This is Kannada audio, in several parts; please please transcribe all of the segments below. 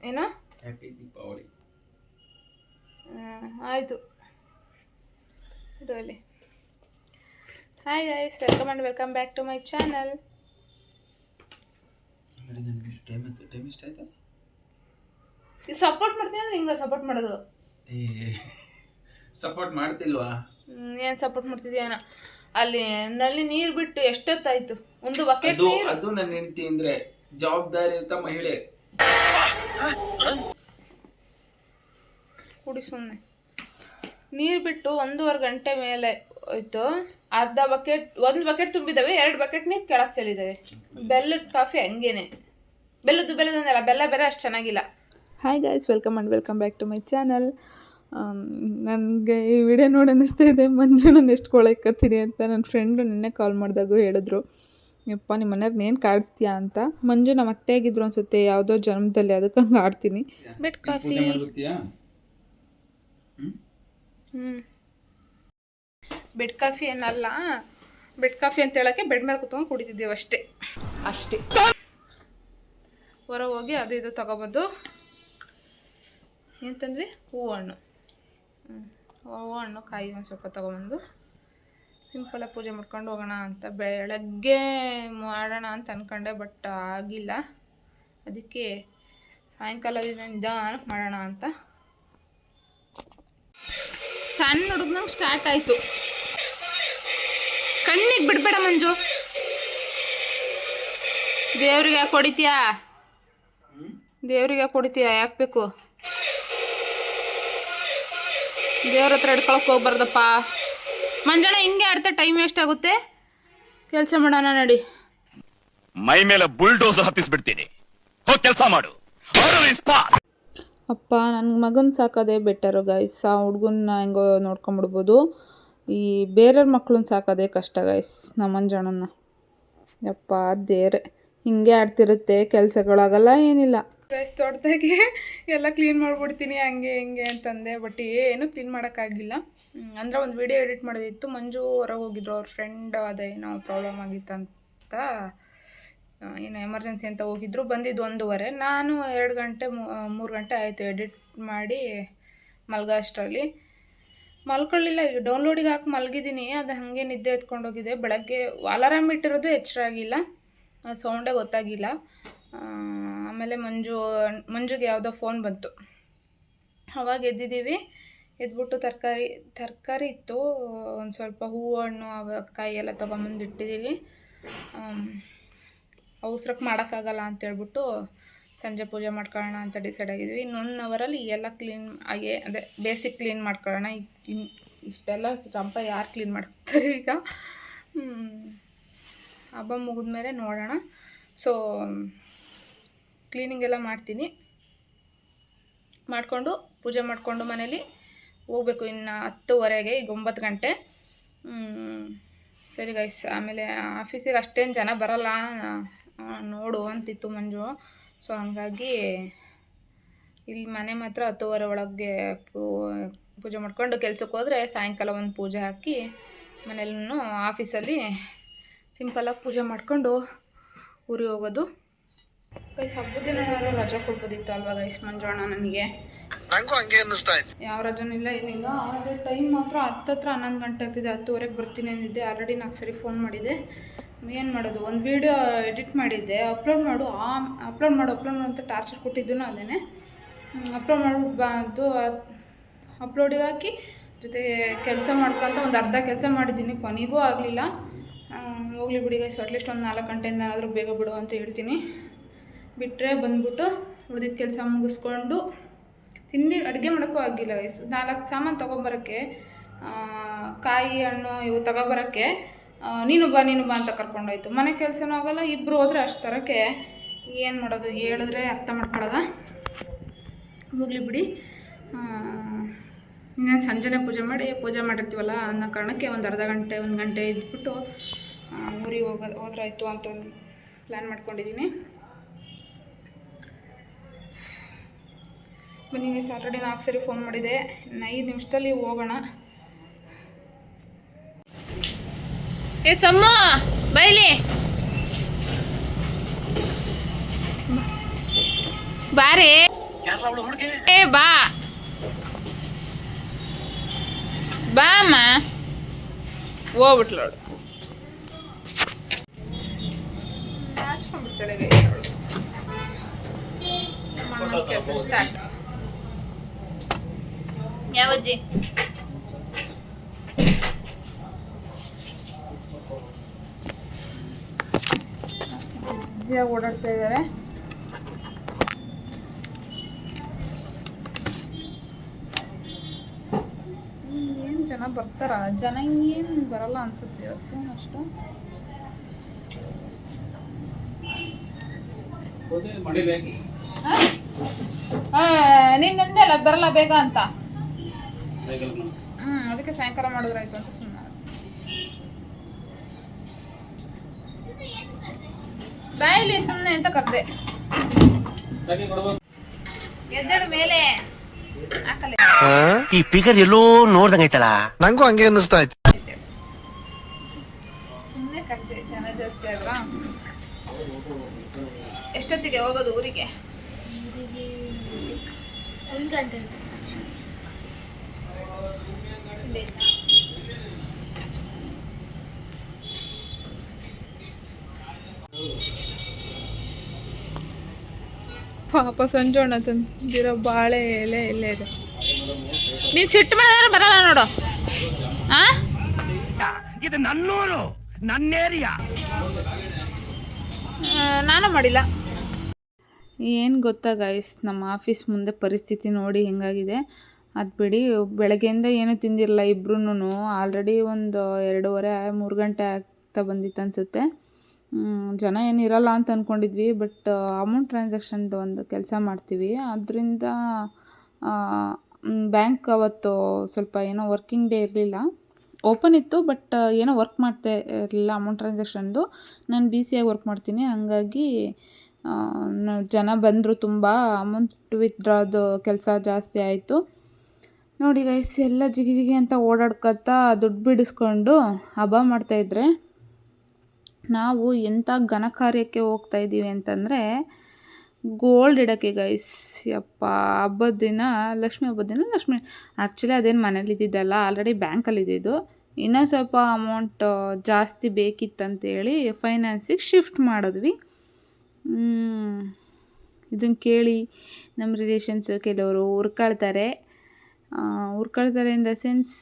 ಏನೋ? ಹ್ಯಾಪಿ ದೀಪಾವಳಿ ಆಯಿತು. ಇಡೋಲಿ. ಅಲ್ಲಿ hi guys welcome and welcome back to my channel time time ಇಷ್ಟ ಆಯ್ತಾ? ಸಪೋರ್ಟ್ ಮಾಡ್ತೀನಿ ಅಂದ್ರೆ ಹಿಂಗೆ ಸಪೋರ್ಟ್ ಮಾಡೋದು? ಸಪೋರ್ಟ್ ಮಾಡ್ತಿಲ್ವಾ? ಏನು ಸಪೋರ್ಟ್ ಮಾಡ್ತಿದ್ಯಾನ ಅಲ್ಲಿ ನಲ್ಲಿ ನೀರು ಬಿಟ್ಟು ಎಷ್ಟೊತ್ತಾಯ್ತು? ಒಂದು ಬಕೆಟ್ ಅದು ನನ್ನ ಹೆಂಡತಿ ಅಂದ್ರೆ ಜವಾಬ್ದಾರಿಯುತ ಮಹಿಳೆ. ಕುಡಿ ಸುಮ್ಮನೆ ನೀರು ಬಿಟ್ಟು ಒಂದೂವರೆ ಗಂಟೆ ಮೇಲೆ ಹೋಯ್ತು ಅರ್ಧ ಬಕೆಟ್, ಒಂದು ಬಕೆಟ್ ತುಂಬಿದ್ದಾವೆ ಎರಡು ಬಕೆಟ್ ನೀರು ಕೆಳಗೆ ಚೆಲ್ಲಿದ್ದಾವೆ ಬೆಲ್ಲದ ಕಾಫಿ ಹಂಗೇನೆ. ಬೆಲ್ಲದ್ದು ಬೆಲ್ಲದಂದಲ್ಲ, ಬೆಲ್ಲ ಬೇರೆ ಅಷ್ಟು ಚೆನ್ನಾಗಿಲ್ಲ. Hi guys welcome and welcome back to my channel ನನಗೆ ಈ ವಿಡಿಯೋ ನೋಡಿ ಅನ್ನಿಸ್ತಾ ಇದೆ. ಮಂಜು ಎಷ್ಟು ಕೊಳಕತ್ತೀನಿ ಅಂತ ನನ್ನ ಫ್ರೆಂಡು ನಿನ್ನೆ ಕಾಲ್ ಮಾಡಿದಾಗೂ ಹೇಳಿದ್ರು. ಯಪ್ಪ ನಿಮ್ಮ ಮನೆಯವ್ರನ್ನ ಏನು ಕಾಡಿಸ್ತೀಯಾ ಅಂತ. ಮಂಜು ನಮ್ಮ ಅತ್ತೆ ಆಗಿದ್ರು ಅನ್ಸುತ್ತೆ ಯಾವುದೋ ಜನ್ಮದಲ್ಲಿ ಅದಕ್ಕೆ ಹಂಗೆ ಆಡ್ತೀನಿ. ಬೆಡ್ ಕಾಫಿ ಹ್ಞೂ ಬೆಡ್ ಕಾಫಿ ಏನಲ್ಲ ಬೆಡ್ ಕಾಫಿ ಅಂತ ಹೇಳಕ್ಕೆ ಬೆಡ್ ಮೇಲೆ ಕುತ್ಕೊಂಡು ಕುಡಿತಿದ್ದೀವಿ ಅಷ್ಟೇ. ಅಷ್ಟೇ. ಹೊರಗೆ ಹೋಗಿ ಅದು ಇದು ತಗೊಬಂದು ಏನು ತಂದ್ವಿ? ಹೂವು ಹಣ್ಣು. ಹ್ಞೂ ಹೂವು ಹಣ್ಣು ಕಾಯಿ ಒಂದು ಸ್ವಲ್ಪ ತೊಗೊಬಂದು. ಸಿಂಪಲಾಗಿ ಪೂಜೆ ಮಾಡ್ಕೊಂಡು ಹೋಗೋಣ ಅಂತ ಬೆಳಗ್ಗೆ ಮಾಡೋಣ ಅಂತ ಅಂದ್ಕೊಂಡೆ ಬಟ್ ಆಗಿಲ್ಲ. ಅದಕ್ಕೆ ಸಾಯಂಕಾಲದಿಂದ ನಿಧಾನ ಮಾಡೋಣ ಅಂತ. ಸಣ್ಣ ಹುಡುಗ್ನಂಗೆ ಸ್ಟಾರ್ಟ್ ಆಯಿತು. ಕಣ್ಣಿಗೆ ಬಿಡಬೇಡ ಮಂಜು. ದೇವ್ರಿಗೆ ಯಾಕೆ ಹೊಡಿತೀಯಾ? ದೇವ್ರಿಗೆ ಯಾಕೆ ಹೊಡಿತೀಯಾ? ಯಾಕೆ ಬೇಕು? ದೇವ್ರ ಹತ್ರ ಹಿಡ್ಕೊಳಕ್ಕೆ ಹೋಗ್ಬಾರ್ದಪ್ಪ. ಮಂಜಣ್ಣ ಹಿಂಗೆ ಆಡ್ತಾ ಟೈಮ್ ವೇಸ್ಟ್ ಆಗುತ್ತೆ? ಕೆಲಸ ಮಾಡೋಣ ನಡಿ. ಮೈ ಮೇಲೆ ಬುಲ್ಡೋಸರ್ ಹತ್ತಿಸ್ಬಿಡ್ತೀನಿ. ಹೋಗಿ ಕೆಲಸ ಮಾಡು. ಅಪ್ಪ ನನ್ನ ಮಗನ ಸಾಕೋದೇ ಬೆಟರು ಗಾಯ್ಸ್ ಆ ಹುಡುಗನ್ನ ಹೆಂಗೋ ನೋಡ್ಕೊಂಬಿಡ್ಬೋದು. ಈ ಬೇರೆಯವ್ರ ಮಕ್ಳನ್ನ ಸಾಕೋದೇ ಕಷ್ಟ ಗಾಯ್ಸ್ ನಮ್ಮ ಮಂಜಣ್ಣನ ಯಪ್ಪ ದೇರೆ ಹಿಂಗೆ ಆಡ್ತಿರುತ್ತೆ ಕೆಲಸಗಳಾಗಲ್ಲ ಏನಿಲ್ಲ. ಗೈಸ್ ತೋಟದಾಗೆ ಎಲ್ಲ ಕ್ಲೀನ್ ಮಾಡಿಬಿಡ್ತೀನಿ, ಹಂಗೆ ಹಿಂಗೆ ಅಂತಂದೆ. ಬಟ್ ಏನು ಕ್ಲೀನ್ ಮಾಡೋಕ್ಕಾಗಿಲ್ಲ. ಅಂದರೆ ಒಂದು ವಿಡಿಯೋ ಎಡಿಟ್ ಮಾಡೋದಿತ್ತು. ಮಂಜು ಹೊರಗೆ ಹೋಗಿದ್ರು, ಅವ್ರ ಫ್ರೆಂಡ್ ಅದೇನೋ ಪ್ರಾಬ್ಲಮ್ ಆಗಿತ್ತಂತ ಏನು ಎಮರ್ಜೆನ್ಸಿ ಅಂತ ಹೋಗಿದ್ರು. ಬಂದಿದ್ದು ಒಂದೂವರೆ. ನಾನು ಎರಡು ಗಂಟೆ ಮೂರು ಗಂಟೆ ಆಯಿತು ಎಡಿಟ್ ಮಾಡಿ ಮಲ್ಗೋ ಅಷ್ಟರಲ್ಲಿ ಮಲ್ಕೊಳ್ಳಿಲ್ಲ, ಈಗ ಡೌನ್ಲೋಡಿಗೆ ಹಾಕಿ ಮಲಗಿದ್ದೀನಿ. ಅದು ಹಾಗೆ ನಿದ್ದೆ ಎತ್ಕೊಂಡೋಗಿದೆ. ಬೆಳಗ್ಗೆ ಅಲಾರಾಮ್ ಇಟ್ಟಿರೋದು ಎಚ್ಚರಾಗಿಲ್ಲ. ಸೌಂಡೇ ಗೊತ್ತಾಗಿಲ್ಲ. ಆಮೇಲೆ ಮಂಜು, ಮಂಜುಗೆ ಯಾವುದೋ ಫೋನ್ ಬಂತು. ಅವಾಗ ಎದ್ದಿದ್ದೀವಿ. ಎದ್ಬಿಟ್ಟು ತರಕಾರಿ ತರಕಾರಿ ಇತ್ತು. ಒಂದು ಸ್ವಲ್ಪ ಹೂವು, ಹಣ್ಣು ಕಾಯಿ ಎಲ್ಲ ತೊಗೊಂಬಂದು ಇಟ್ಟಿದ್ದೀವಿ. ಅವಸ್ರಕ್ಕೆ ಮಾಡೋಕ್ಕಾಗಲ್ಲ ಅಂತೇಳ್ಬಿಟ್ಟು ಸಂಜೆ ಪೂಜೆ ಮಾಡ್ಕೊಳ್ಳೋಣ ಅಂತ ಡಿಸೈಡ್ ಆಗಿದ್ವಿ. ಇನ್ನೊಂದು ಅವರಲ್ಲಿ ಎಲ್ಲ ಕ್ಲೀನ್ ಆಗಿ, ಅದೇ ಬೇಸಿಕ್ ಕ್ಲೀನ್ ಮಾಡ್ಕೊಳ್ಳೋಣ. ಇನ್, ಇಷ್ಟೆಲ್ಲ ರಂಪ ಯಾರು ಕ್ಲೀನ್ ಮಾಡ್ತಾರೆ ಈಗ. ಹಬ್ಬ ಮುಗಿದ್ಮೇಲೆ ನೋಡೋಣ. ಸೊ ಕ್ಲೀನಿಂಗ್ ಎಲ್ಲ ಮಾಡ್ತೀನಿ. ಮಾಡಿಕೊಂಡು ಪೂಜೆ ಮಾಡಿಕೊಂಡು ಮನೇಲಿ ಹೋಗ್ಬೇಕು ಇನ್ನು ಹತ್ತುವರೆಗೆ, ಈಗ ಒಂಬತ್ತು ಗಂಟೆ. ಸರಿ ಗೈಸ್ ಆಮೇಲೆ ಆಫೀಸಿಗೆ ಅಷ್ಟೇನು ಜನ ಬರಲ್ಲ. ನೋಡು ಅಂತಿತ್ತು ಮಂಜು. ಸೊ ಹಂಗಾಗಿ ಇಲ್ಲಿ ಮನೆ ಮಾತ್ರ ಹತ್ತುವರೆ ಒಳಗೆ ಪೂ- ಪೂಜೆ ಮಾಡ್ಕೊಂಡು ಕೆಲ್ಸಕ್ಕೆ ಹೋದರೆ ಸಾಯಂಕಾಲ ಒಂದು ಪೂಜೆ ಹಾಕಿ ಮನೇಲೂ ಆಫೀಸಲ್ಲಿ ಸಿಂಪಲಾಗಿ ಪೂಜೆ ಮಾಡಿಕೊಂಡು ಊರಿಗೆ ಹೋಗೋದು. ಗೈಸ್ ಹಬ್ಬದ ದಿನ ರಜೆ ಕೊಡ್ಬೋದಿತ್ತು ಅಲ್ವಾ ಗೈಸ್ ಮಂಜೋಣ ನನಗೆ? ನಂಗೂ ಹಂಗೆ ಅನ್ನಿಸ್ತಾ ಇತ್ತು. ಯಾವ ರಜನೂ ಇಲ್ಲ ಏನಿಲ್ಲ. ಆದರೆ ಟೈಮ್ ಮಾತ್ರ ಹತ್ತತ್ರ ಹನ್ನೊಂದು ಗಂಟೆ ಆಗ್ತಿದೆ ಹತ್ತುವರೆಗೆ ಬರ್ತೀನಿ ಅಂದಿದ್ದೆ. ಆಲ್ರೆಡಿ ನಾಲ್ಕು ಸರಿ ಫೋನ್ ಮಾಡಿದ್ದೆ ಏನು ಮಾಡೋದು ಒಂದು ವೀಡಿಯೋ ಎಡಿಟ್ ಮಾಡಿದ್ದೆ. ಅಪ್ಲೋಡ್ ಮಾಡು ಆ ಅಪ್ಲೋಡ್ ಮಾಡು ಅಪ್ಲೋಡ್ ಮಾಡು ಅಂತ ಟಾರ್ಚರ್ ಕೊಟ್ಟಿದ್ದು ಅದೇನೆ. ಅಪ್ಲೋಡ್ ಮಾಡಿ ಬಂದು ಅಪ್ಲೋಡಿಗೆ ಹಾಕಿ ಜೊತೆಗೆ ಕೆಲಸ ಮಾಡ್ಕೊಂತ ಒಂದು ಅರ್ಧ ಕೆಲಸ ಮಾಡಿದ್ದೀನಿ. ಕೊನೆಗೂ ಆಗಲಿಲ್ಲ. ಹೋಗ್ಲಿ ಬಿಡಿ ಗೈಸ್ ಅಟ್ಲೀಸ್ಟ್ ಒಂದು ನಾಲ್ಕು ಗಂಟೆಯಿಂದ ಏನಾದರೂ ಬೇಗ ಬಿಡು ಅಂತ ಹೇಳ್ತೀನಿ. ಬಿಟ್ಟರೆ ಬಂದ್ಬಿಟ್ಟು ಉಳಿದಿದ್ದ ಕೆಲಸ ಮುಗಿಸ್ಕೊಂಡು ತಿಂಡಿ ಅಡುಗೆ ಮಾಡೋಕ್ಕೂ ಆಗಿಲ್ಲ ಗೈಸ್ ನಾಲ್ಕು ಸಾಮಾನು ತೊಗೊಬರೋಕ್ಕೆ ಕಾಯಿ ಹಣ್ಣು ಇವು ತಗೊಬರೋಕ್ಕೆ ನೀನು ಬಾ ನೀನು ಬಾ ಅಂತ ಕರ್ಕೊಂಡೋಯ್ತು. ಮನೆ ಕೆಲಸನೂ ಆಗೋಲ್ಲ ಇಬ್ಬರು ಹೋದರೆ ಅಷ್ಟು ತರೋಕ್ಕೆ ಏನು ಮಾಡೋದು? ಹೇಳಿದ್ರೆ ಅರ್ಥ ಮಾಡ್ಕೊಳ್ಳೋದ ಹೋಗಲಿ ಬಿಡಿ. ಇನ್ನೇನು ಸಂಜೆನೇ ಪೂಜೆ ಮಾಡಿ, ಪೂಜೆ ಮಾಡಿರ್ತೀವಲ್ಲ, ಅನ್ನೋ ಕಾರಣಕ್ಕೆ ಒಂದು ಅರ್ಧ ಗಂಟೆ, ಒಂದು ಗಂಟೆ ಇದ್ಬಿಟ್ಟು ಊರಿಗೆ ಹೋಗೋದು ಹೋದ್ರಾಯ್ತು ಅಂತ ಒಂದು ಪ್ಲ್ಯಾನ್ ಮಾಡ್ಕೊಂಡಿದ್ದೀನಿ. ಬನ್ನಿ ಸ್ಯಾಟರ್ಡೇ ನಾಲ್ಕು ಸರಿ ಫೋನ್ ಮಾಡಿದೆ. ಇನ್ನು ಐದು ನಿಮಿಷದಲ್ಲಿ ಹೋಗೋಣ. ಏ ಸಮ್ಮ ಬೈಲಿ ಬಾರಿ ಏ ಬಾ. ಬಾ ಅಮ್ಮ. ಹೋಗ್ಬಿಟ್ಲು ಅವಳು. ನಾಚ್ಕೊಂಡ್ಬಿಡ್ತಾಳೆ guys ಅವ್ಳು. ಅಜ್ಜಿ? ಓಡಾಡ್ತಾ ಇದ್ದಾರೆ. ಏನು ಜನ ಬರ್ತಾರ? ಜನ ಏನು ಬರಲ್ಲ ಅನ್ಸುತ್ತೆ ಇವತ್ತು ಅಷ್ಟು. ನೀನು ನಂದೆ ಅಲ್ಲ ಬರಲ್ಲ ಬೇಗ ಅಂತ. ಹ್ಮ್ ಅದಕ್ಕೆ ಸಾಯಂಕಾಲ ಮಾಡಿದ್ರಾಯ್ತು ಅಂತ ಸುಮ್ಮನೆ ಬಾಯಿಲಿ ಸುಮ್ಮನೆ ಅಂತ ಕರ್ದೆ. ಎದ್ದೇಳು ಮೇಲೆ. ಹಾಕಲೆ. ಈ ಫಿಗರ್ ಎಲ್ಲೋ ನೋಡ್ದಂಗೈತಲ್ಲ ನಂಗೂ ಹಂಗೆ ಅನ್ನಿಸ್ತಾ ಇತ್ತು. ಸುಮ್ಮನೆ ಕರ್ದೆ ಜನ ಜಾಸ್ತಿ ಅಲ್ವಾ ಎಷ್ಟೊತ್ತಿಗೆ ಹೋಗೋದು ಊರಿಗೆ? ಒಂದು ಗಂಟೆ ಪಾಪ ಸಂಜೋಣ ತಂದಿರೋ ಬಾಳೆ ಎಲೆ ಎಲ್ಲೇ ಇದೆ. ನೀನ್ ಸಿಟ್ಟು ಮಾಡಿದ್ರೆ ಬರಲ್ಲ ನೋಡು. ಆ? ಇದು ನನ್ನೂರು ನನ್ನ ಏರಿಯಾ. ನಾನು ಮಾಡಿಲ್ಲ. ಏನು ಗೊತ್ತಾ ಗೈಸ್ ನಮ್ಮ ಆಫೀಸ್ ಮುಂದೆ ಪರಿಸ್ಥಿತಿ ನೋಡಿ ಹೆಂಗಾಗಿದೆ. ಅದು ಬಿಡಿ, ಬೆಳಗ್ಗೆಯಿಂದ ಏನೂ ತಿಂದಿರಲ್ಲ ಇಬ್ರೂ ಆಲ್ರೆಡಿ ಒಂದು ಎರಡೂವರೆ, ಮೂರು ಗಂಟೆ ಆಗ್ತಾ ಬಂದಿತ್ತು ಅನಿಸುತ್ತೆ. ಜನ ಏನು ಇರಲ್ಲ ಅಂತ ಅಂದ್ಕೊಂಡಿದ್ವಿ ಬಟ್ ಅಮೌಂಟ್ ಟ್ರಾನ್ಸಾಕ್ಷನ್ದು ಒಂದು ಕೆಲಸ ಮಾಡ್ತೀವಿ. ಅದರಿಂದ ಬ್ಯಾಂಕ್ ಅವತ್ತು ಸ್ವಲ್ಪ ಏನೋ ವರ್ಕಿಂಗ್ ಡೇ ಇರಲಿಲ್ಲ. ಓಪನ್ ಇತ್ತು, ಬಟ್, ಏನೋ ವರ್ಕ್ ಮಾಡ್ತಾ ಇರಲಿಲ್ಲ ಅಮೌಂಟ್ ಟ್ರಾನ್ಸಾಕ್ಷನ್ದು. ನಾನು ಬಿ ಸಿ ಆಗಿ ವರ್ಕ್ ಮಾಡ್ತೀನಿ, ಹಂಗಾಗಿ ಜನ ಬಂದರು ತುಂಬ. ಅಮೌಂಟ್ ವಿತ್ಡ್ರಾದು ಕೆಲಸ ಜಾಸ್ತಿ ಆಯಿತು. ನೋಡಿ ಗೈಸ್ ಎಲ್ಲ ಜಿಗಿ ಜಿಗಿ ಅಂತ ಓಡಾಡ್ಕೊತಾ ದುಡ್ಡು ಬಿಡಿಸ್ಕೊಂಡು ಹಬ್ಬ ಮಾಡ್ತಾಯಿದ್ರೆ ನಾವು ಎಂಥ ಘನ ಕಾರ್ಯಕ್ಕೆ ಹೋಗ್ತಾ ಇದ್ದೀವಿ ಅಂತಂದರೆ ಗೋಲ್ಡ್ ಇಡೋಕ್ಕೆ ಗೈಸ್ ಯಪ್ಪ, ಹಬ್ಬದ ದಿನ, ಲಕ್ಷ್ಮಿ ಹಬ್ಬದ ದಿನ ಲಕ್ಷ್ಮಿ. ಆ್ಯಕ್ಚುಲಿ ಅದೇನು ಮನೇಲಿ ಇದ್ದಿದ್ದಲ್ಲ ಆಲ್ರೆಡಿ ಬ್ಯಾಂಕಲ್ಲಿ ಇದ್ದಿದ್ದು. ಇನ್ನೂ ಸ್ವಲ್ಪ ಅಮೌಂಟ್ ಜಾಸ್ತಿ ಬೇಕಿತ್ತಂತೇಳಿ ಫೈನಾನ್ಸಿಗೆ ಶಿಫ್ಟ್ ಮಾಡಿದ್ವಿ. ಇದನ್ನು ಕೇಳಿ ನಮ್ಮ ರಿಲೇಷನ್ಸ್ ಕೆಲವರು ಉರ್ಕೊಳ್ತಾರೆ ಉರ್ಕೊಳ್ತಾರೆ ಇನ್ ದ ಸೆನ್ಸ್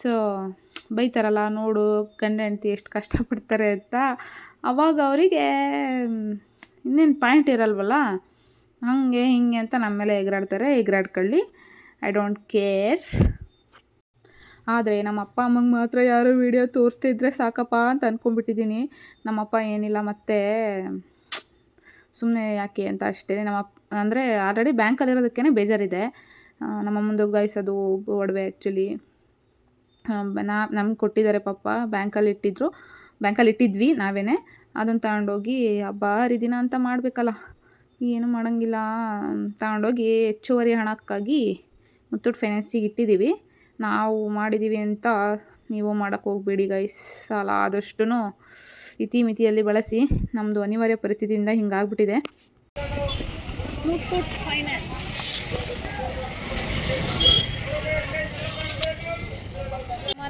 ಬೈತಾರಲ್ಲ, ನೋಡು, ಗಂಡ ಹೆಂಡ್ತಿ ಎಷ್ಟು ಕಷ್ಟಪಡ್ತಾರೆ ಅಂತ. ಅವಾಗ ಅವರಿಗೆ ಇನ್ನೇನು ಪಾಯಿಂಟ್ ಇರಲ್ವಲ್ಲ? ಹಾಗೆ, ಹಿಂಗೆ ಅಂತ ನಮ್ಮ ಮೇಲೆ ಎಗರಾಡ್ತಾರೆ, ಎಗರಾಡ್ಕೊಳ್ಳಿ. ಐ ಡೋಂಟ್ ಕೇರ್ ಆದರೆ ನಮ್ಮ ಅಪ್ಪ, ಅಮ್ಮಂಗೆ ಮಾತ್ರ ಯಾರು ವೀಡಿಯೋ ತೋರಿಸ್ತಿದ್ರೆ ಸಾಕಪ್ಪ ಅಂತ ಅಂದ್ಕೊಂಡ್ಬಿಟ್ಟಿದ್ದೀನಿ ನಮ್ಮಪ್ಪ ಏನಿಲ್ಲ, ಮತ್ತೆ ಸುಮ್ಮನೆ ಯಾಕೆ ಅಂತ ಅಷ್ಟೇ. ನಮ್ಮ ಅಂದರೆ ಆಲ್ರೆಡಿ ಬ್ಯಾಂಕಲ್ಲಿರೋದಕ್ಕೇ ಬೇಜಾರಿದೆ. ನಮ್ಮ ಮುಂದೆ ಗಾಯಿಸೋದು ಒಡವೆ ಆ್ಯಕ್ಚುಲಿ ನಾ, ನಮ್ಗೆ ಕೊಟ್ಟಿದ್ದಾರೆ ಪಾಪ, ಬ್ಯಾಂಕಲ್ಲಿ ಇಟ್ಟಿದ್ರು. ಬ್ಯಾಂಕಲ್ಲಿ ಇಟ್ಟಿದ್ವಿ ನಾವೇ ಅದನ್ನು ತಗೊಂಡೋಗಿ ಹಬ್ಬ ಹರಿದಿನ ಅಂತ ಮಾಡಬೇಕಲ್ಲ. ಏನು ಮಾಡೋಂಗಿಲ್ಲ. ತಗೊಂಡೋಗಿ ಹೆಚ್ಚುವರಿ ಹಣಕ್ಕಾಗಿ ಮುತ್ತೂಟ್ ಫೈನಾನ್ಸಿಗೆ ಇಟ್ಟಿದ್ದೀವಿ. ನಾವು ಮಾಡಿದ್ದೀವಿ ಅಂತ ನೀವು ಮಾಡೋಕ್ಕೆ ಹೋಗ್ಬೇಡಿ ಗೈಸ್ ಸಾಲ ಆದಷ್ಟು ಇತಿಮಿತಿಯಲ್ಲಿ ಬಳಸಿ. ನಮ್ಮದು ಅನಿವಾರ್ಯ ಪರಿಸ್ಥಿತಿಯಿಂದ ಹಿಂಗಾಗ್ಬಿಟ್ಟಿದೆ. ಮುತ್ತೂಟ್ ಫೈನಾನ್ಸ್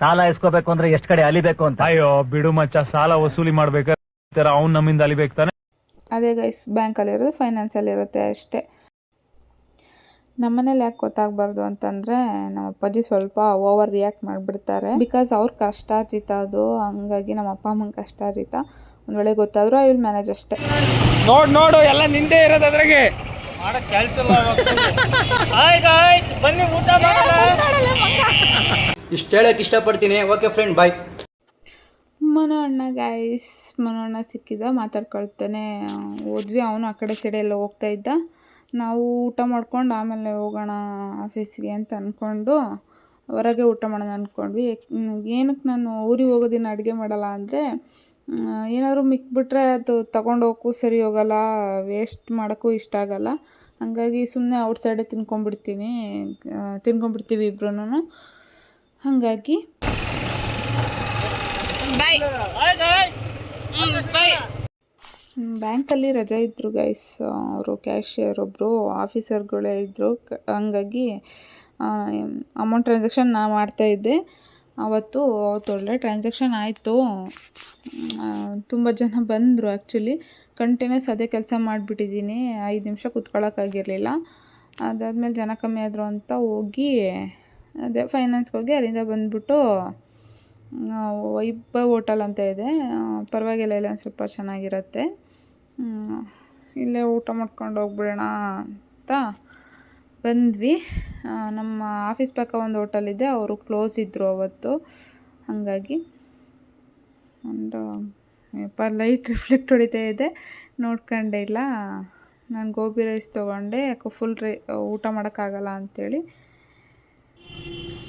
ಸಾಲ ಇಸ್ಕೋಬೇಕು ಅಂದ್ರೆ ಎಷ್ಟ್ ಕಡೆ ಅಲಿಬೇಕು ಅಂತ? ಅಯ್ಯೋ ಬಿಡು ಮಚ್ಚ ಸಾಲ ವಸೂಲಿ ಮಾಡ್ಬೇಕಾದ್ರೆ ಅವ್ನ್ ನಮ್ಮಿಂದ ಅಲಿಬೇಕು ತಾನೆ? ಅದೇ ಗೈಸ್ ಬ್ಯಾಂಕಲ್ಲಿರೋದು ಫೈನಾನ್ಸಲ್ಲಿರುತ್ತೆ ಅಷ್ಟೇ. ನಮ್ಮನೇಲಿ ಯಾಕೆ ಗೊತ್ತಾಗಬಾರ್ದು ಅಂತಂದರೆ ನಮ್ಮ ಅಪ್ಪಾಜಿ ಸ್ವಲ್ಪ ಓವರ್ ರಿಯಾಕ್ಟ್ ಮಾಡ್ಬಿಡ್ತಾರೆ. ಬಿಕಾಸ್ ಅವ್ರ ಕಷ್ಟಾರ್ಜಿತ ಅದು ಹಂಗಾಗಿ ನಮ್ಮ ಅಪ್ಪ ಅಮ್ಮನ ಕಷ್ಟಾರ್ಜಿತ ಒಂದ್ ವೇಳೆ ಗೊತ್ತಾದರೂ ಐ ವಿಲ್ ಮ್ಯಾನೇಜ್ ಅಷ್ಟೇ. ನೋಡ್ ನೋಡು ಎಲ್ಲ ನಿಂದೆ ಇರೋದು ಅದ್ರಾಗೆ. ಬನ್ನಿ ಊಟ ಇಷ್ಟು ಹೇಳಕ್ಕೆ ಇಷ್ಟಪಡ್ತೀನಿ. ಓಕೆ ಫ್ರೆಂಡ್ ಬಾಯ್ ಮನೋ ಅಣ್ಣ ಗಾಯ್ಸ್ ಮನೋ ಅಣ್ಣ ಸಿಕ್ಕಿದ್ದ ಮಾತಾಡ್ಕೊಳ್ತಾನೆ. ಹೋದ್ವಿ, ಅವನು ಆ ಕಡೆ ಸೈಡೆ ಎಲ್ಲ ಹೋಗ್ತಾ ಇದ್ದ. ನಾವು ಊಟ ಮಾಡ್ಕೊಂಡು ಆಮೇಲೆ ಹೋಗೋಣ ಆಫೀಸ್ಗೆ ಅಂತ ಅಂದ್ಕೊಂಡು ಹೊರಗೆ ಊಟ ಮಾಡೋಣ ಅಂದ್ಕೊಂಡ್ವಿ ಏನಕ್ಕೆ ನಾನು ಊರಿಗೆ ಹೋಗೋದಿನ ಅಡುಗೆ ಮಾಡಲ್ಲ ಅಂದರೆ ಏನಾದರೂ ಮಿಕ್ಬಿಟ್ರೆ ಅದು ತಗೊಂಡೋಗಕ್ಕೂ ಸರಿ ಹೋಗಲ್ಲ ವೇಸ್ಟ್ ಮಾಡೋಕ್ಕೂ ಇಷ್ಟ ಆಗಲ್ಲ. ಹಾಗಾಗಿ ಸುಮ್ಮನೆ ಔಟ್ಸೈಡೇ ತಿನ್ಕೊಂಡ್ಬಿಡ್ತೀನಿ ತಿನ್ಕೊಂಡ್ಬಿಡ್ತೀವಿ ಇಬ್ರೂ ಹಾಗಾಗಿ. ಬಾಯ್ ಬಾಯ್ ಬ್ಯಾಂಕಲ್ಲಿ ರಜೆ ಇದ್ದರು ಗೈಸ್ ಅವರು ಕ್ಯಾಶಿಯರ್ ಒಬ್ಬರು ಆಫೀಸರ್ಗಳೇ ಇದ್ದರು ಹಂಗಾಗಿ ಅಮೌಂಟ್ ಟ್ರಾನ್ಸಾಕ್ಷನ್ ನಾ ಮಾಡ್ತಾಯಿದ್ದೆ ಅವತ್ತು ಅವತ್ತು ಒಳ್ಳೆ ಟ್ರಾನ್ಸಾಕ್ಷನ್ ಆಯಿತು. ತುಂಬ ಜನ ಬಂದರು ಆ್ಯಕ್ಚುಲಿ ಕಂಟಿನ್ಯೂಸ್ ಅದೇ ಕೆಲಸ ಮಾಡಿಬಿಟ್ಟಿದ್ದೀನಿ. ಐದು ನಿಮಿಷ ಕುತ್ಕೊಳ್ಳೋಕ್ಕಾಗಿರಲಿಲ್ಲ ಅದಾದಮೇಲೆ ಜನ ಕಮ್ಮಿ ಆದರು ಅಂತ ಹೋಗಿ ಅದೇ ಫೈನಾನ್ಸ್ಗೋಗಿ ಅಲ್ಲಿಂದ ಬಂದ್ಬಿಟ್ಟು ವೈಭವ್ ಹೋಟಲ್ ಅಂತ ಇದೆ. ಪರವಾಗಿಲ್ಲ ಇಲ್ಲ ಒಂದು ಸ್ವಲ್ಪ ಚೆನ್ನಾಗಿರುತ್ತೆ. ಇಲ್ಲೇ ಊಟ ಮಾಡ್ಕೊಂಡು ಹೋಗ್ಬಿಡೋಣ ಅಂತ ಬಂದ್ವಿ. ನಮ್ಮ ಆಫೀಸ್ ಪಕ್ಕ ಒಂದು ಹೋಟಲ್ ಇದೆ, ಅವರು ಕ್ಲೋಸ್ ಇದ್ದರು ಅವತ್ತು. ಹಾಗಾಗಿ, ಒಂದು ಯಪ್ಪ ಲೈಟ್ ರಿಫ್ಲೆಕ್ಟ್ ಹೊಡಿತಾ ಇದೆ. ನೋಡ್ಕೊಂಡೇ, ಇಲ್ಲ. ನಾನು ಗೋಬಿ ರೈಸ್ ತೊಗೊಂಡೆ, ಯಾಕೋ ಫುಲ್ ರೈ ಊಟ ಮಾಡೋಕ್ಕಾಗಲ್ಲ ಅಂಥೇಳಿ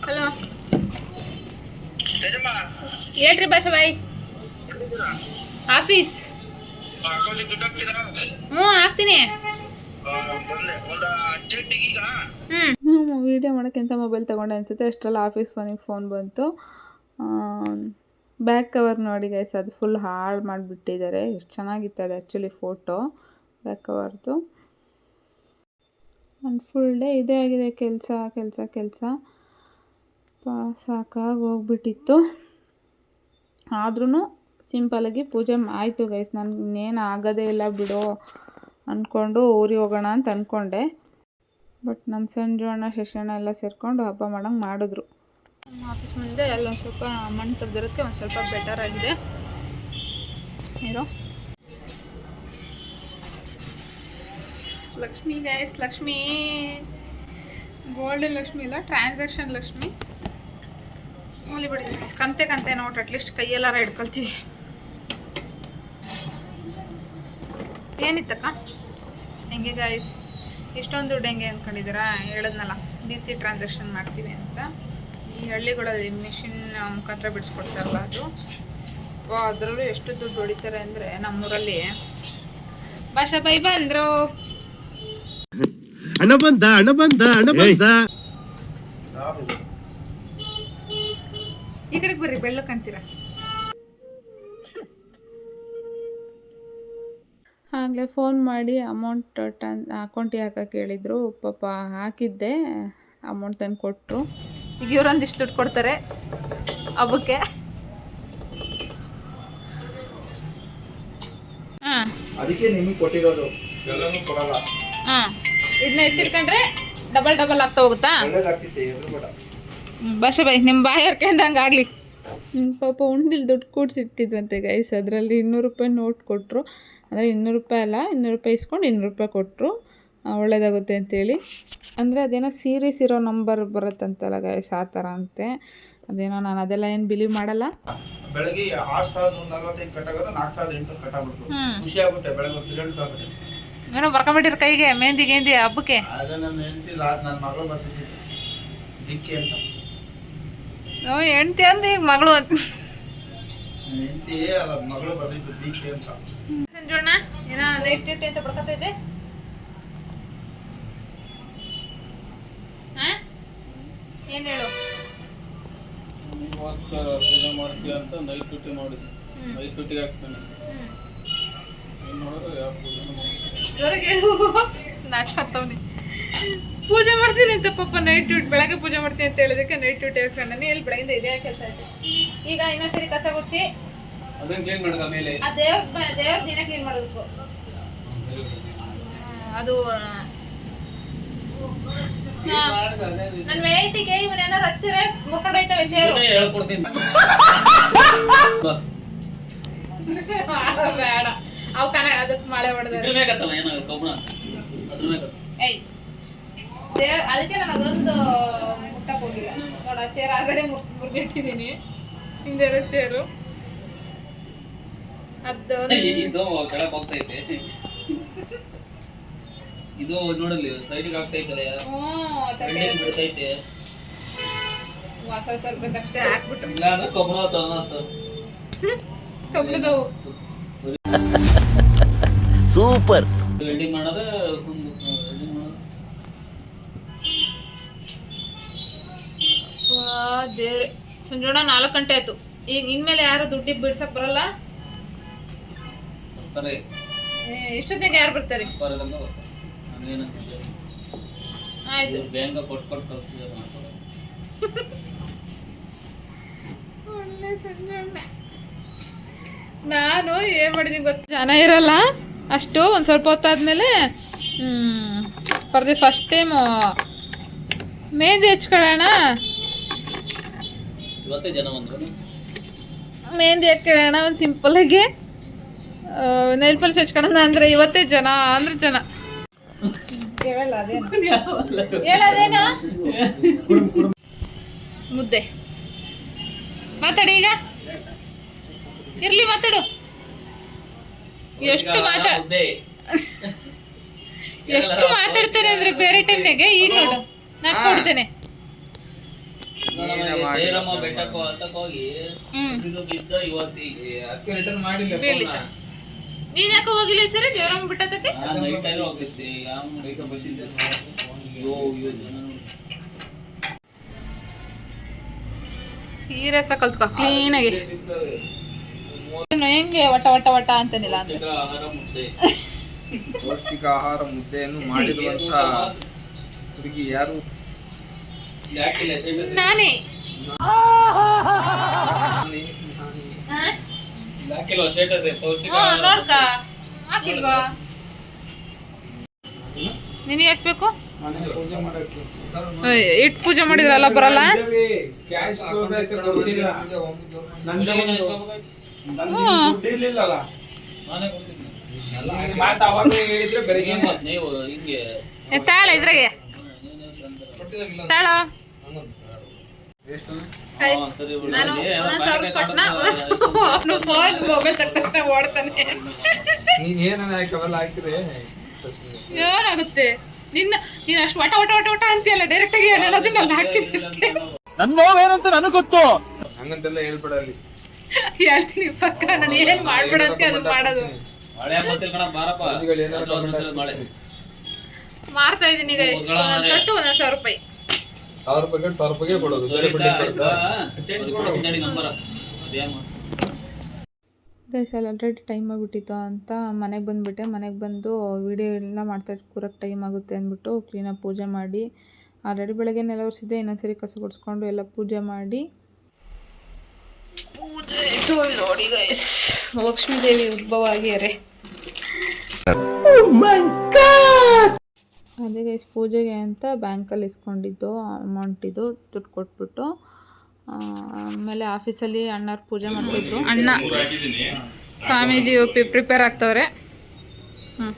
ಹಲೋ ಹೇಳ್ರಿ ಭಾಷಾ ಬಾಯ್ ಆಫೀಸ್ ಹ್ಞೂ ಹಾಕ್ತೀನಿ. ಹ್ಞೂ ವೀಡಿಯೋ ಮಾಡೋಕ್ಕಿಂತ ಮೊಬೈಲ್ ತೊಗೊಂಡೆ ಅನಿಸುತ್ತೆ. ಅಷ್ಟರಲ್ಲಿ ಆಫೀಸ್ ಫೋನಿಗೆ ಫೋನ್ ಬಂತು. ಬ್ಯಾಕ್ ಕವರ್ ನೋಡಿ ಗೈಸ್ ಅದು ಫುಲ್ ಹಾಳು ಮಾಡಿಬಿಟ್ಟಿದ್ದಾರೆ. ಎಷ್ಟು ಚೆನ್ನಾಗಿತ್ತು ಅದು ಆ್ಯಕ್ಚುಲಿ ಫೋಟೋ ಬ್ಯಾಕ್ ಕವರ್ದು. ಒಂದು ಫುಲ್ ಡೇ ಇದೇ ಆಗಿದೆ. ಕೆಲಸ ಕೆಲಸ ಕೆಲಸ. ಸಾಕಾಗಿ ಹೋಗ್ಬಿಟ್ಟಿತ್ತು ಆದ್ರೂ ಸಿಂಪಲಾಗಿ ಪೂಜೆ ಆಯಿತು ಗೈಸ್. ನನಗೆ ಇನ್ನೇನು ಆಗೋದೇ ಇಲ್ಲ ಬಿಡು ಅಂದ್ಕೊಂಡು ಊರಿಗೆ ಹೋಗೋಣ ಅಂತ ಅಂದ್ಕೊಂಡೆ ಬಟ್ ನಮ್ಮ ಸಂಜು ಅಣ್ಣ ಶಶಣ್ಣ ಎಲ್ಲ ಸೇರಿಕೊಂಡು ಹಬ್ಬ ಮಾಡೋಂಗೆ ಮಾಡಿದ್ರು. ನಮ್ಮ ಆಫೀಸ್ ಮುಂದೆ ಅಲ್ಲೊಂದು ಸ್ವಲ್ಪ ಮಣ್ಣು ತೆಗ್ದಿರೋಕ್ಕೆ ಒಂದು ಸ್ವಲ್ಪ ಬೆಟರ್ ಆಗಿದೆ. ಇರೋ. ಲಕ್ಷ್ಮಿ ಗೈಸ್, ಲಕ್ಷ್ಮೀ. ಗೋಲ್ಡನ್ ಲಕ್ಷ್ಮಿ ಇಲ್ಲ ಟ್ರಾನ್ಸಾಕ್ಷನ್ ಲಕ್ಷ್ಮಿ. ಹೋಲಿ ಬಿಡಿ. ಕಂತೆ ಕಂತೆ ನೋಟ್ ಅಟ್ಲೀಸ್ಟ್ ಕೈಯೆಲ್ಲಾರ ಹಿಡ್ಕೊಳ್ತೀವಿ. ಏನಿತ್ತಕ್ಕ? ಹೆಂಗೆ ಗಾಯ್ಸ್ ಇಷ್ಟೊಂದು ದುಡ್ಡು ಹೆಂಗೆ ಅಂದ್ಕೊಂಡಿದ್ದೀರಾ ಹೇಳಿದ್ನಲ್ಲ ಬಿ ಸಿ ಟ್ರಾನ್ಸಾಕ್ಷನ್ ಮಾಡ್ತೀವಿ ಅಂತ. ಈ ಹಳ್ಳಿಗಳಲ್ಲಿ ಮಿಷಿನ್ ಮುಖಾಂತರ ಬಿಡಿಸ್ಕೊಡ್ತಾರಲ್ಲ ಅದು. ಅದರಲ್ಲೂ ಎಷ್ಟು ದುಡ್ಡು ಹೊಡಿತಾರೆ ಅಂದರೆ ನಮ್ಮೂರಲ್ಲಿ. ಭಾಷಾ ಬೈ ಬಂದರು. ಹಣ ಬಂದ ಹಣ ಬಂದ ಹಣ ಬಂದ. ಈ ಕಡೆಗೆ ಬರ್ರಿ ಬೆಳ್ಳ ಕಾಣ್ತೀರಾ ಆಗಲೇ ಫೋನ್ ಮಾಡಿ ಅಮೌಂಟ್ ಟನ್ ಅಕೌಂಟಿಗೆ ಹಾಕಕ್ಕೆ ಹೇಳಿದ್ರು ಪಾಪ ಹಾಕಿದ್ದೆ ಅಮೌಂಟ್ ತಂದು ಕೊಟ್ಟರು ಈಗ ಇವರೊಂದಿಷ್ಟು ದುಡ್ಡು ಕೊಡ್ತಾರೆ ಹಬ್ಬಕ್ಕೆ. ಹಾಂ. ಅದಕ್ಕೆ ನಿಮಗೆ ಕೊಟ್ಟಿರೋದು. ಎಲ್ಲನೂ ಕೊಡಲ್ಲ. ಹಾಂ. ಇದನ್ನ ಎತ್ತಿಟ್ಕೊಂಡ್ರೆ ಡಬಲ್ ಡಬಲ್ ಆಗ್ತಾ ಹೋಗುತ್ತಾ? ಒಳ್ಳೇದಾಗ್ತಿತ್ತೆ ಎದುರು ಬೇಡ. ಭಾಷೆ ಬೈ ನಿಮ್ಮ ಬಾಯಿ ಹರ್ಕೊಂಡಂಗೆ ಆಗಲಿ. ಪಾಪ ಉಂಡಿಲ್ ದುಡ್ಡು ಕೂಡಿಸಿಟ್ಟಿದ್ರಂತೆ ಗೈಸ್ ಅದರಲ್ಲಿ ಇನ್ನೂರು ರೂಪಾಯಿ ನೋಟ್ ಕೊಟ್ಟರು ಅಂದರೆ ಇನ್ನೂರು ರೂಪಾಯಿ ಅಲ್ಲ ಇನ್ನೂರು ರೂಪಾಯಿ ಇಸ್ಕೊಂಡು ಇನ್ನೂರು ರೂಪಾಯಿ ಕೊಟ್ಟರು ಒಳ್ಳೇದಾಗುತ್ತೆ ಅಂತೇಳಿ. ಅಂದರೆ ಅದೇನೋ ಸೀರೀಸ್ ಇರೋ ನಂಬರ್ ಬರುತ್ತಂತಲ್ಲ ಗೈಸ್ ಆ ಥರ ಅಂತೆ. ಅದೇನೋ ನಾನು ಅದೆಲ್ಲ ಏನು ಬಿಲೀವ್ ಮಾಡಲ್ಲ. ಬೆಳಗ್ಗೆ ಆರು ಸಾವಿರದ ನೂರ ನಲವತ್ತೈದು ಕಟ್ಟಾಗೋದು ನಾಲ್ಕು ಸಾವಿರದ ಎಂಟು ಕಟ್ಟಾಗ್ಬಿಟ್ಟು. ಖುಷಿ ಆಗ್ಬಿಟ್ಟೆ ಬೆಳಗ್ಗೆ ಒಂದು ಸಿಲಿಂಡರ್ ತಗೊಂಡ್ಬಿಟ್ಟೆ. ಏನೋ ಬರ್ಕೊಂಬಿಟ್ಟಿರ ಕೈಗೆ ಮೆಹಂದಿ ಗೆಂದಿ ಹಬ್ಬಕ್ಕೆ. ಅದೇ ನನ್ನ ಹೆಂಡತಿ ನನ್ನ ಮಗಳು ಬರ್ತಿದ್ದೆ ದಿಕ್ಕಿ ಅಂತ. ನಾವು ಹೆಣ್ತಿ ಅಂದ ಈಗ ಮಗಳು ಅಂತ ಹೆಂಡತಿ ಅಂತ. ಸಂಜೋಣ ಏನೋ ಲೈಟ್ ಡ್ಯೂಟಿ ಅಂತ ಬಡ್ಕತಾ ಇದೆ ಹಾ? ಏನು ಹೇಳು? ನಿಮಗೋಸ್ಕರ ಪೂಜೆ ಮಾಡ್ತೀಯ ಅಂತ ನೈಟ್ ಡ್ಯೂಟಿ ಮಾಡಿದ್ವಿ. ನೈಟ್ ಡ್ಯೂಟಿಗೆ ಹಾಕ್ಸ್ತಾನೆ. ಜೋರಾಗಿ ಹೇಳು. ನಾಚ್ಕೊತವ್ನಿ ಪೂಜೆ ಮಾಡ್ತೀನಿ ಅಂತ ಪಾಪ ನೈಟ್ ಡ್ಯೂಟಿ ಬೆಳಗ್ಗೆ ಪೂಜೆ ಮಾಡ್ತೀನಿ ಅಂತ ಹೇಳಿದಕ್ಕೆ ನೈಟ್ ಡ್ಯೂಟಿ ಹಾಕ್ಸ್ಕೊಂಡಾನೆ ಇಲ್ಲಿ ಬೆಳಗಿಂದ ಇದೇ ಕೆಲಸ ಆಯ್ತು. ಈಗ ಇನ್ನೊಂದ್ಸರಿ ಕಸ ಗುಡಿಸಿ. ಅದನ್ನ ಕ್ಲೀನ್ ಮಾಡಿದ ಮೇಲೆ ಆ ದೇವ್ರ ದೇವ್ರ ದಿನ ಕ್ಲೀನ್ ಮಾಡೋದಕ್ಕೂ. ಅದು ನನ್ನ ವೇಟಿಗೆ ಇವನೇನಾರು ಹತ್ತಿರ ಮುಕ್ಕಡ್ ಹೋಯ್ತವೆ ಚೇರು. ಹೇಳ್ಕೊಡ್ತೀನಿ. ಬೇಡ. ಅವು ಕಣ ಅದಕ್ಕೆ ಮಳೆ ಹೊಡೆದ ಏನಾಗಲ್ಲ ಕಬ್ಬಣ ಅದ್ರ ಮ್ಯಾಗ ಏಯ್. ದೇವ್ ಅದಕ್ಕೆ ನಾನು ಅದೊಂದು ಮುಟ್ಟಕ್ ಹೋಗಿಲ್ಲ. ನೋಡ ಚೇರ್ ಆಗಡೆ ಮುರ್ ಮುರ್ಗಿಟ್ಟಿದ್ದೀನಿ ಹಿಂದೆ ಇರೋ ಚೇರು ಅದು ಇದು ಕೆಳಗೆ ಹೋಗ್ತೈತೆ ಇದು. ನೋಡಲಿ ಸೈಡಿಗೆ ಆಗ್ತೈತಲ್ಲ ಬೆಂಡಿಂಗ್ ಬಿಡ್ತೈತೆ ಮಸಾಲೆ ತರ್ಬೇಕಷ್ಟೇ ಹಾಕ್ಬಿಟ್ಟು ಇಲ್ಲ ಅಂದ್ರೆ ಕಬ್ಬಣ ತಗೊಂಡ್ ಕಬ್ಬಣದವು ಸೂಪರ್ ರೆಡಿ ಮಾಡೋದು ಸುಮ್ಮನೆ ದೇವ್ರೆ ಸಂಜೋಣ ನಾಲ್ಕು ಗಂಟೆ ಆಯ್ತು. ಈಗ ಇನ್ಮೇಲೆ ಯಾರು ದುಡ್ಡಿಗೆ ಬಿಡ್ಸಕ್ ಬರಲ್ಲ? ಇಷ್ಟೊತ್ತಿಗೆ ಯಾರು ಬರ್ತಾರೆ? ಆಯ್ತು. ಒಳ್ಳೆ ಸಂಜೋಣ. ನಾನು ಏನ್ ಮಾಡಿದೀನಿ ಗೊತ್ತ ಜನ ಇರಲ್ಲ. ಅಷ್ಟು ಒಂದ್ ಸ್ವಲ್ಪ ಹೊತ್ತಾದ್ಮೇಲೆ ಹ್ಮ್ ಬರ್ದಿ ಫಸ್ಟ್ ಟೈಮ್ ಮೆಹಂದಿ ಹಚ್ಕೊಳ್ಳೋಣ. ಇವತ್ತೇ ಜನ ಬಂದ್ರು ಮೆಹಂದಿ ಹಾಕೋಣ ಒಂದು ಸಿಂಪಲಾಗಿ ನೈಲ್ ಪಾಲಿಶ್ ಹಚ್ಕೊಳ್ಳೋಣ ಅಂದ್ರೆ ಇವತ್ತೇ ಜನ ಅಂದ್ರೆ ಜನ ಹೇಳಲ್ಲ ಅದೇನು ಹೇಳೋದೇನು ಮುದ್ದೆ ಮಾತಾಡಿ ಈಗ ಇರ್ಲಿ ಮಾತಾಡು ಎಷ್ಟು ಮಾತಾಡ ಎಷ್ಟು ಮಾತಾಡ್ತಾರೆ ಅಂದ್ರೆ ಬೇರೆ ಟೈಮ್ನಾಗೆ ಈಗ ನೋಡು. ನಾನು ಕೊಡ್ತೇನೆ. ಬೇರಮ್ಮ ಬೆಟ್ಟಕ್ಕೆ ಹತ್ತಕ್ಕೆ ಹೋಗಿ ಹ್ಮ್. ಇದು ಬಿದ್ದ ಇವತ್ತಿಗೆ ಅಕ್ಕೆ ರಿಟರ್ನ್ ಮಾಡಿಲ್ಲ ಬೀಳಿತ ನೀನ್ ಯಾಕೆ ಹೋಗಿಲ್ಲ ಈ ಸರಿ? ದೇವ್ರಮ್ಮ ಬಿಟ್ಟದಕ್ಕೆ ನಾನು ನೈಟ್ ಟೈಮ್ ಹೋಗಿದ್ದೆ. ಯಾವ ಬೇಗ ಬಂದಿದ್ದೆ. ಅಯ್ಯೋ ಅಯ್ಯೋ ಜನ ನೋಡಿ. ಸೀರಿಯಸ್ ಆಗಿ. ಕಲ್ತ್ಕೊ ಕ್ಲೀನಾಗಿ ಹೆಂಗೆ ವಟ ವಟ ವಟ ಅಂತನಿಲ್ಲ ಅಂತ. ಪೌಷ್ಟಿಕ ಆಹಾರ ಮುದ್ದೆಯನ್ನು ಮಾಡಿರುವಂತ ಹುಡುಗಿ ಯಾರು? ನಾನೇ. ಸ್ಟೇಟಸ್ ನೋಡ್ಕ ಹಾಕಿಲ್ವಾ? ನಿನಗೆ ಯಾಕೆ ಬೇಕು? ಇಟ್ಟು ಪೂಜೆ ಮಾಡಿದ್ರಲ್ಲ ಬರಲ್ಲ? ತಾಳ ಇದ್ರಾಗೆ ತಾಳ ಎಷ್ಟು Guys, ಹಾ, ಸರಿ ಬಿಡು. ನಾನು ಒಂದೊಂದ್ ಸಾವಿರ ಅವನು ಫೋನ್ ಮೊಬೈಲ್ ಓಡ್ತಾನೆ. ನೀನ್ ಏನನ್ನ ಹಾಕವೆಲ್ಲ ಹಾಕಿದ್ರೆ ಏನಾಗುತ್ತೆ? ನಿನ್ನ ನೀನು ಅಷ್ಟು ವಟ ವಟ ವಟ ವಟ ಅಂತೀಯಲ್ಲ ಡೈರೆಕ್ಟ್ ಆಗಿ ಅಷ್ಟೇ. ನೋವೇನಂತ ನನಗ್ ಗೊತ್ತು. ಹಂಗಂತೆಲ್ಲ ಹೇಳ್ಬೇಡ ಅಲ್ಲಿ. ಹೇಳ್ತೀನಿ ಪಕ್ಕ ನಾನು ಏನ್ ಮಾಡ್ಬೇಡ ಅಂತ ಅದು ಮಾಡೋದು. ಮಳೆ ಗೊತ್ತಿಲ್ಲ ಕಣ ಬಾರಪ್ಪ. ಮಾರ್ತಾ ಇದೀನಿ ಈಗ ಹೋಗ್ಗಳ ಒಂದೊಂದ್ ತೊಟ್ಟು ಒಂದೊಂದ್ ಸಾವಿರ ರೂಪಾಯಿ. ಸಾವಿರ ರೂಪಾಯಿ ಸಾವಿರ ರೂಪಾಯಿಗೆ ಕೊಡೋದು. ಬೇರೆ ಗೈಸ್ ಅಲ್ಲಿ ಆಲ್ರೆಡಿ ಟೈಮ್ ಆಗಿಬಿಟ್ಟಿತ್ತು ಅಂತ ಮನೆಗೆ ಬಂದುಬಿಟ್ಟೆ. ಮನೆಗೆ ಬಂದು ವಿಡಿಯೋ ಎಲ್ಲ ಮಾಡ್ತಾ ಕೂರಕ್ಕೆ ಟೈಮ್ ಆಗುತ್ತೆ ಅಂದ್ಬಿಟ್ಟು ಕ್ಲೀನಾಗಿ ಪೂಜೆ ಮಾಡಿ. ಆಲ್ರೆಡಿ ಬೆಳಗ್ಗೆ ನೆಲ ಒರೆಸಿದ್ದೆ ಇನ್ನೊಂದ್ಸರಿ ಕಸ ಗುಡಿಸ್ಕೊಂಡು ಎಲ್ಲ ಪೂಜೆ ಮಾಡಿ. ಪೂಜೆ ನೋಡಿ ಗೈಸ್ ಲಕ್ಷ್ಮೀ ದೇವಿ ಉದ್ಭವ ಆಗ್ಯಾರೆ. ಅದೇ ಗೈಸ್ ಪೂಜೆಗೆ ಅಂತ ಬ್ಯಾಂಕಲ್ಲಿ ಇಸ್ಕೊಂಡಿದ್ದು ಅಮೌಂಟ್ ಇದು ದುಡ್ಡು ಕೊಟ್ಬಿಟ್ಟು ಆಮೇಲೆ ಆಫೀಸಲ್ಲಿ ಅಣ್ಣವ್ರು ಪೂಜೆ ಮಾಡ್ತಿದ್ರು. ಅಣ್ಣ. ಸ್ವಾಮೀಜಿ ಪ್ರಿಪೇರ್ ಆಗ್ತವ್ರೆ. ಹ್ಞೂ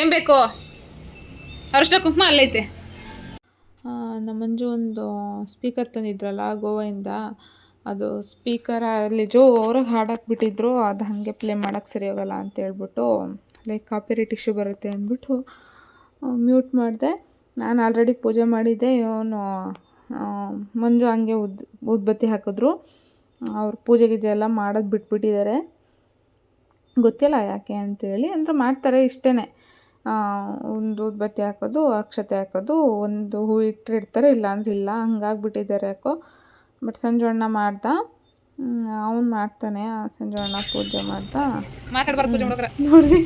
ಏನು ಬೇಕು? ಅರಿಶಿನ ಕುಂಕುಮ ಅಲ್ಲೈತೆ. ನಮ್ಮ ಮಂಜು ಒಂದು ಸ್ಪೀಕರ್ ತಂದಿದ್ರಲ್ಲ ಗೋವಾಯಿಂದ ಅದು ಸ್ಪೀಕರ್ ಅಲ್ಲಿ ಜೋ ಹಾಡಕ್ಕೆ ಬಿಟ್ಟಿದ್ರು ಅದು ಹಾಗೆ ಪ್ಲೇ ಮಾಡೋಕ್ಕೆ ಸರಿ ಹೋಗಲ್ಲ ಅಂತ ಹೇಳ್ಬಿಟ್ಟು ಲೈಕ್ ಕಾಪಿರೈಟ್ ಇಶ್ಯೂ ಬರುತ್ತೆ ಅಂದ್ಬಿಟ್ಟು ಮ್ಯೂಟ್ ಮಾಡಿದೆ. ನಾನು ಆಲ್ರೆಡಿ ಪೂಜೆ ಮಾಡಿದ್ದೆ. ಇವನು ಮಂಜು ಹಂಗೆ ಉದ್ ಉದ್ಬತ್ತಿ ಹಾಕಿದ್ರು. ಅವ್ರು ಪೂಜೆ ಗೀಜೆ ಎಲ್ಲ ಮಾಡೋದು ಬಿಟ್ಬಿಟ್ಟಿದ್ದಾರೆ. ಗೊತ್ತಿಲ್ಲ ಯಾಕೆ ಅಂತೇಳಿ. ಅಂದರೆ ಮಾಡ್ತಾರೆ ಇಷ್ಟೇ ಒಂದು ಉದ್ಬತ್ತಿ ಹಾಕೋದು ಅಕ್ಷತೆ ಹಾಕೋದು ಒಂದು ಹೂ ಇಟ್ಟಿರ್ತಾರೆ ಇಲ್ಲ ಅಂದ್ರೆ ಇಲ್ಲ. ಹಂಗಾಗ್ಬಿಟ್ಟಿದ್ದಾರೆ ಯಾಕೋ. ಬಟ್ ಸಂಜೋಣ ಅಣ್ಣ ಮಾಡ್ದ. ಅವನು ಮಾಡ್ತಾನೆ. ಆ ಸಂಜು ಅಣ್ಣ ಪೂಜೆ ಮಾಡ್ದ. ನೋಡ್ರಿ.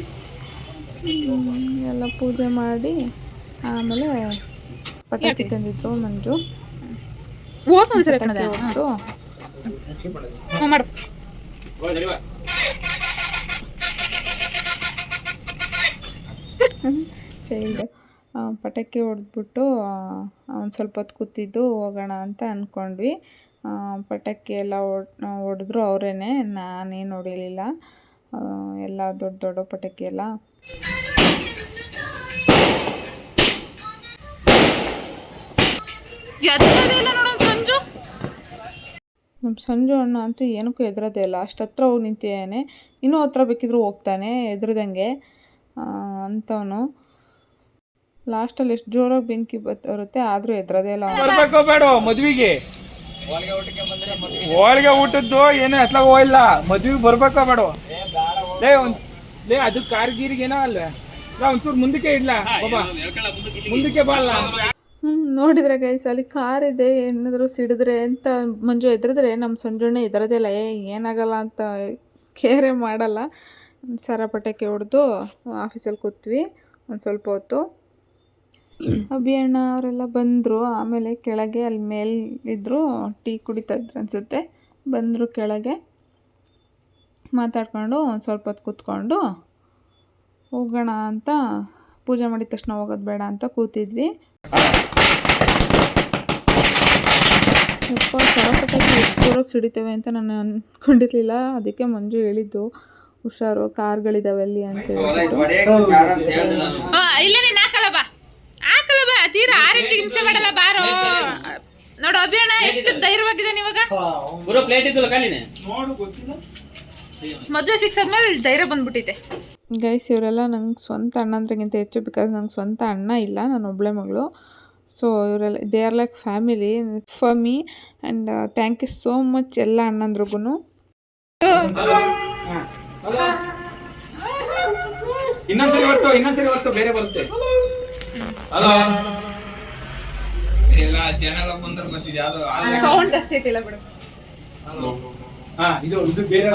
ಎಲ್ಲ ಪೂಜೆ ಮಾಡಿ ಆಮೇಲೆ ಪಟಾಕಿ ತಂದಿದ್ರು ಮಂಜು. ಚೈಲ್ಡ್ ಪಟಾಕಿ ಹೊಡೆದ್ಬಿಟ್ಟು ಒಂದು ಸ್ವಲ್ಪ ಹೊತ್ತು ಕೂತಿದ್ದು ಹೋಗೋಣ ಅಂತ ಅಂದ್ಕೊಂಡ್ವಿ ಪಟಾಕಿ ಎಲ್ಲ ಹೊಡ್ ಹೊಡೆದ್ರು ಅವರೇ ನಾನೇನು ಹೊಡಿಲಿಲ್ಲ. ಎಲ್ಲ ದೊಡ್ಡ ದೊಡ್ಡ ಪಟಾಕಿ ಎಲ್ಲ ಸಂಜು. ನಮ್ಮ ಸಂಜು ಅಣ್ಣ ಅಂತೂ ಏನಕ್ಕೂ ಹೆದರೋದೇ ಇಲ್ಲ. ಅಷ್ಟು ಹತ್ರ ಹೋಗಿ ನಿಂತಿದ್ದಾನೆ. ಇನ್ನೂ ಹತ್ರ ಬೇಕಿದ್ರೂ ಹೋಗ್ತಾನೆ ಎದುರದಂಗೆ ಅಂತವನು. ಲಾಸ್ಟಲ್ಲಿ ಎಷ್ಟು ಜೋರಾಗಿ ಬೆಂಕಿ ಬರುತ್ತೆ ಆದರೂ ಹೆದರೋದೇ ಇಲ್ಲ. ಬೇಡ ಮದ್ವಿಗೆ. ಹೋಳಿಗೆ ಊಟದ್ದು ಏನು ಎತ್ಲಾಗ ಹೋಗಿಲ್ಲ ಮದ್ವಿಗೆ ಬರ್ಬೇಕೋ ಬೇಡ ಒಂದ್ ಲೇ ಅದು ಕಾರ್ ಗೀರಿಗೆ ಏನೋ ಅಲ್ವೇ? ಲೇ ಒಂಚೂರು ಮುಂದಕ್ಕೆ ಇಡ್ಲಾ ಬಾಬಾ. ಮುಂದಕ್ಕೆ ಬಾ ಅಲ್ಲ. ಹ್ಮ್, ನೋಡಿದ್ರೆ ಗೈಸ್ ಅಲ್ಲಿ ಕಾರ್ ಇದೆ ಏನಾದರೂ ಸಿಡಿದ್ರೆ ಅಂತ ಮಂಜು ಎದುರಿದ್ರೆ ನಮ್ಮ ಸಂಜುಣ್ಣೆ ಎದುರದಿಲ್ಲ ಏ ಏನಾಗಲ್ಲ ಅಂತ ಕೇರೆ ಮಾಡಲ್ಲ. ಸರ ಪಟಾಕಿ ಹೊಡೆದು ಆಫೀಸಲ್ಲಿ ಕೂತ್ವಿ ಒಂದು ಸ್ವಲ್ಪ ಹೊತ್ತು. ಅಭಿಯಣ್ಣ ಅವರೆಲ್ಲ ಬಂದರು ಆಮೇಲೆ ಕೆಳಗೆ ಅಲ್ಲಿ ಮೇಲೆ ಇದ್ದರು ಟೀ ಕುಡಿತಾ ಇದ್ರು ಅನಿಸುತ್ತೆ. ಬಂದರು ಕೆಳಗೆ. ಮಾತಾಡ್ಕೊಂಡು ಒಂದು ಸ್ವಲ್ಪ ಹೊತ್ತು ಕೂತ್ಕೊಂಡು ಹೋಗೋಣ ಅಂತ ಪೂಜೆ ಮಾಡಿದ ತಕ್ಷಣ ಹೋಗೋದು ಬೇಡ ಅಂತ ಕೂತಿದ್ವಿ. ಉಪ್ಪು ಸರಸಕ್ಕೆ ಎಷ್ಟು ಸಿಡಿತೇವೆ ಅಂತ ನಾನು ಅಂದ್ಕೊಂಡಿರ್ಲಿಲ್ಲ ಅದಕ್ಕೆ ಮಂಜು ಹೇಳಿದ್ದು ಹುಷಾರು ಕಾರ್ಗಳಿದಾವೆ ಅಲ್ಲಿ ಅಂತ ಇಲ್ಲ ನೀನು ಹಾಕಲ್ಲ ಬಾ. ಹಾಕಲ್ಲ ಬಾ. ತೀರಾ ಆ ರೀತಿ ಹಿಂಸೆ ಮಾಡಲ್ಲ ಬಾರೋ. ನೋಡು ಅಭಿಯಣ್ಣ ಎಷ್ಟು ಧೈರ್ಯವಾಗಿದ್ದಾನೆ ಇವಾಗ ಮದುವೆ ಫಿಕ್ಸ್ ಆದ್ಮೇಲೆ ಇಲ್ಲಿ ಧೈರ್ಯ ಬಂದ್ಬಿಟ್ಟಿದೆ. ಗೈಸ್ ಇವರೆಲ್ಲ ನಂಗೆ ಸ್ವಂತ ಅಣ್ಣಂದ್ರಿಗಿಂತ ಹೆಚ್ಚು ಬಿಕಾಸ್ ನಂಗೆ ಸ್ವಂತ ಅಣ್ಣ ಇಲ್ಲ ನಾನು ಒಬ್ಬಳೆ ಮಗಳು. ಸೊ ಇವರೆಲ್ಲ they are like family for me and thank you so much ಎಲ್ಲ ಅಣ್ಣಂದ್ರಿಗೂ ಇನ್ನೊಂದ್ಸರಿ ಬರ್ತೋ ಇನ್ನೊಂದ್ಸರಿ ಬರ್ತೋ ಬೇರೆ ಬರುತ್ತೆ. ಹಲೋ ಎಲ್ಲ ಜನ ಬಂದ್ರೆ ಬರ್ತಿದ್ಯಾ ಅದು ಸೌಂಡ್ ಜಾಸ್ತಿ ಇಲ್ಲ ಬಿಡು. ಹಾ ಇದು ಇದು ಬೇರೆ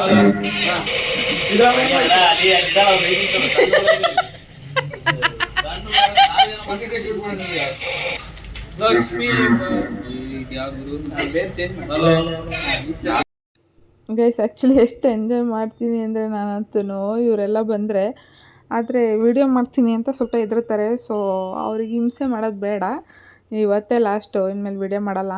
ಗೈಸ್ ಆ್ಯಕ್ಚುಲಿ ಎಷ್ಟು ಎಂಜಾಯ್ ಮಾಡ್ತೀನಿ ಅಂದರೆ ನಾನಂತೂ ಇವರೆಲ್ಲ ಬಂದರೆ. ಆದರೆ ವಿಡಿಯೋ ಮಾಡ್ತೀನಿ ಅಂತ ಸ್ವಲ್ಪ ಹೆದರ್ತಾರೆ ಸೊ ಅವ್ರಿಗೆ ಹಿಂಸೆ ಮಾಡೋದು ಬೇಡ. ಇವತ್ತೇ ಲಾಸ್ಟು ಇನ್ಮೇಲೆ ವಿಡಿಯೋ ಮಾಡಲ್ಲ.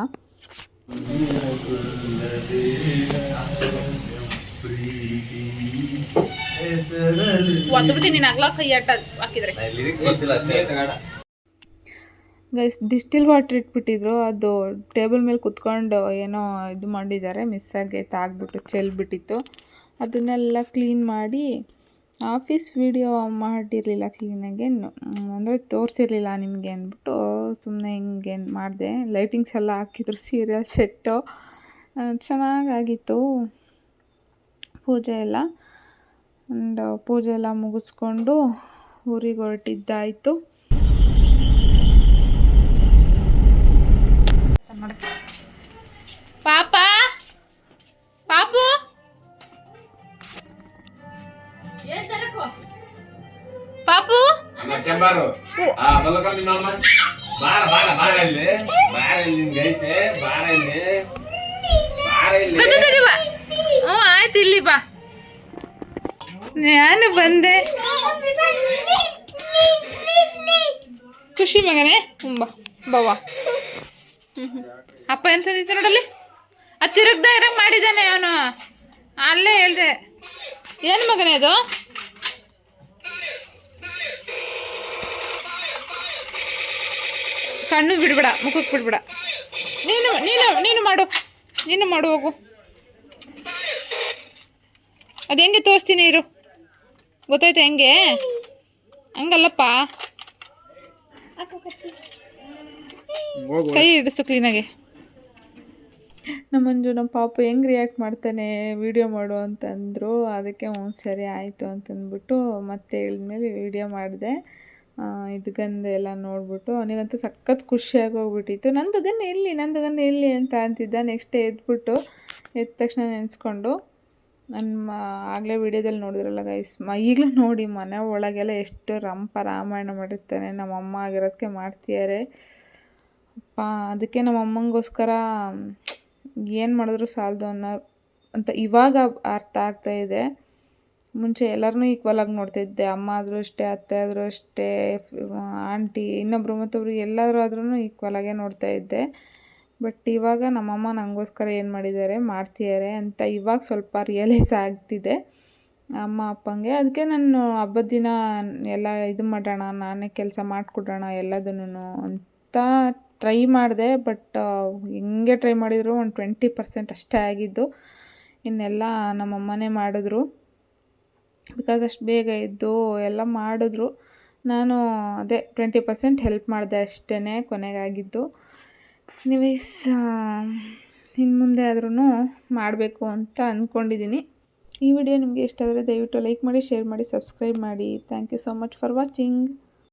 ನೀನು ಅಗ್ಲ ಕೈ ಅಡ್ಡ ಹಾಕಿದ್ರೆ. ಗೈಸ್ ಡಿಸ್ಟಿಲ್ ವಾಟರ್ ಇಟ್ಬಿಟ್ಟಿದ್ರು. ಅದು ಟೇಬಲ್ ಮೇಲೆ ಕುತ್ಕೊಂಡು ಏನೋ ಇದು ಮಾಡಿದ್ದಾರೆ. ಮಿಸ್ ಆಗೈತೆ ಆಗ್ಬಿಟ್ಟು ಚೆಲ್ಬಿಟ್ಟಿತ್ತು. ಅದನ್ನೆಲ್ಲ ಕ್ಲೀನ್ ಮಾಡಿ ಆಫೀಸ್ ವಿಡಿಯೋ ಮಾಡಿರಲಿಲ್ಲ ಕ್ಲೀನಾಗಿ. ಅಂದರೆ ತೋರಿಸಿರ್ಲಿಲ್ಲ ನಿಮಗೆ ಅಂದ್ಬಿಟ್ಟು ಸುಮ್ಮನೆ ಹಿಂಗೆ ಮಾಡಿದೆ. ಲೈಟಿಂಗ್ಸ್ ಎಲ್ಲ ಹಾಕಿದ್ರು, ಸೀರಿಯಲ್ ಸೆಟ್ಟು. ಚೆನ್ನಾಗಾಗಿತ್ತು ಪೂಜೆ ಎಲ್ಲ. ಆ್ಯಂಡ್ ಪೂಜೆ ಎಲ್ಲ ಮುಗಿಸ್ಕೊಂಡು ಊರಿಗೆ ಹೊರಟಿದ್ದಾಯಿತು. ಪಾಪ ಚೆಂಬಾರು. ಆ ಬಲಕಲ್ಲಿ ನಮ್ಮ ಬಾರ ಬಾರ ಬಾರ ಇಲ್ಲಿ. ಬಾರ ಇಲ್ಲಿ ನಿಮ್ಗೆ ಐತೆ ಬಾರ ಇಲ್ಲಿ. ಬಾರ ಇಲ್ಲಿ. ತೆಗಿ ಬಾ. ಹ್ಞೂ ಆಯ್ತು ಇಲ್ಲಿ ಬಾ. ನಾನು ಬಂದೆ. ಖುಷಿ ಮಗನೇ. ತುಂಬ ಬವ್ವ ಹ್ಞೂ ಅಪ್ಪ ಎಂತ ನೋಡಲ್ಲಿ? ಅದು ತಿರುಗ್ದ ಇರಂಗೆ ಮಾಡಿದ್ದಾನೆ ಅವನು. ಅಲ್ಲೇ ಹೇಳ್ದೆ. ಏನು ಮಗನೇ ಅದು? ಕಣ್ಣು ಬಿಡ್ಬೇಡ ಮುಖಕ್ಕೆ ಬಿಡ್ಬೇಡ. ನೀನು ನೀನು ನೀನು ಮಾಡು ನೀನು ಮಾಡು ಹೋಗು. ಅದು ಹೆಂಗೆ ತೋರಿಸ್ತೀನಿ ಇರು. ಗೊತ್ತಾಯ್ತಾ ಹೆಂಗೆ? ಹಂಗಲ್ಲಪ್ಪ. ಕೈ ಹಿಡಿಸು ಕ್ಲೀನಾಗೆ ನಮ್ಮಂಜು ನಮ್ಮ ಪಾಪ ಹೆಂಗೆ ರಿಯಾಕ್ಟ್ ಮಾಡ್ತಾನೆ ವೀಡಿಯೋ ಮಾಡು ಅಂತಂದರು. ಅದಕ್ಕೆ ಹ್ಞೂ ಸರಿ ಆಯಿತು ಅಂತಂದ್ಬಿಟ್ಟು ಮತ್ತೆ ಹೇಳಿದ್ಮೇಲೆ ವೀಡಿಯೋ ಮಾಡಿದೆ. ಇದು ಗಂಧ ಎಲ್ಲ ನೋಡ್ಬಿಟ್ಟು ಅವನಿಗಂತೂ ಸಖತ್ ಖುಷಿಯಾಗಿ ಹೋಗ್ಬಿಟ್ಟಿತ್ತು ನಂದು ಗನ್ ಎಲ್ಲಿ ನಂದು ಗನ್ ಎಲ್ಲಿ ಅಂತ ಅಂತಿದ್ದ. ನೆಕ್ಸ್ಟ್ ಎದ್ಬಿಟ್ಟು ಎದ್ದ ತಕ್ಷಣ ನೆನೆಸ್ಕೊಂಡು ನನ್ನ ಆಗಲೇ ವಿಡಿಯೋದಲ್ಲಿ ನೋಡಿದ್ರಲ್ಲ ಗೈಸ್ ಮ, ಈಗಲೂ ನೋಡಿ ಮನೆ ಒಳಗೆಲ್ಲ ಎಷ್ಟು ರಂಪ ರಾಮಾಯಣ ಮಾಡಿರ್ತಾನೆ. ನಮ್ಮಮ್ಮ ಆಗಿರೋದಕ್ಕೆ ಮಾಡ್ತಿದ್ದಾರೆ. ಅಪ್ಪ, ಅದಕ್ಕೆ ನಮ್ಮಮ್ಮಂಗೋಸ್ಕರ ಏನು ಮಾಡಿದ್ರು ಸಾಲದು ಅನ್ನೋ ಅಂತ ಇವಾಗ ಅರ್ಥ ಆಗ್ತಾ ಇದೆ. ಮುಂಚೆ ಎಲ್ಲರನ್ನೂ ಆಗಿ ನೋಡ್ತಿದ್ದೆ. ಅಮ್ಮ ಆದರೂ ಅಷ್ಟೇ, ಅತ್ತೆ ಆದರೂ ಅಷ್ಟೇ ಆಂಟಿ ಇನ್ನೊಬ್ರು ಮತ್ತೊಬ್ರು ಎಲ್ಲರೂ ಆದ್ರೂ ಈಕ್ವಲ್ ಆಗೇ ನೋಡ್ತಾ ಇದ್ದೆ. ಬಟ್ ಇವಾಗ ನಮ್ಮಮ್ಮ ನನಗೋಸ್ಕರ ಏನು ಮಾಡಿದ್ದಾರೆ, ಮಾಡ್ತಿದ್ದಾರೆ ಅಂತ ಇವಾಗ ಸ್ವಲ್ಪ ರಿಯಲೈಸ್ ಆಗ್ತಿದೆ. ಅಮ್ಮ, ಅಪ್ಪಂಗೆ ಅದಕ್ಕೆ ನಾನು ಹಬ್ಬದ ದಿನ ಎಲ್ಲ ಇದು ಮಾಡೋಣ, ನಾನೇ ಕೆಲಸ ಮಾಡಿಕೊಡೋಣ ಎಲ್ಲದನ್ನು ಅಂತ ಟ್ರೈ ಮಾಡಿದೆ. ಬಟ್ ಹೆಂಗೆ ಟ್ರೈ ಮಾಡಿದ್ರು ಒಂದು ಟ್ವೆಂಟಿ ಪರ್ಸೆಂಟ್ ಅಷ್ಟೇ ಆಗಿದ್ದು. ಇನ್ನೆಲ್ಲ ನಮ್ಮಮ್ಮನೇ ಮಾಡಿದ್ರು. ಬಿಕಾಸ್ ಅಷ್ಟು ಬೇಗ ಇದ್ದು ಎಲ್ಲ ಮಾಡಿದ್ರು. ನಾನು ಅದೇ ಟ್ವೆಂಟಿ ಪರ್ಸೆಂಟ್ ಹೆಲ್ಪ್ ಮಾಡಿದೆ ಅಷ್ಟೇ ಕೊನೆಗಾಗಿದ್ದು. ಎನಿವೇಸ್ ಇನ್ನು ಮುಂದೆ ಆದ್ರೂ ಮಾಡಬೇಕು ಅಂತ ಅಂದ್ಕೊಂಡಿದ್ದೀನಿ ಈ ವಿಡಿಯೋ ನಿಮಗೆ ಇಷ್ಟ ಆದರೆ ದಯವಿಟ್ಟು ಲೈಕ್ ಮಾಡಿ ಶೇರ್ ಮಾಡಿ ಸಬ್ಸ್ಕ್ರೈಬ್ ಮಾಡಿ. Thank you so much for watching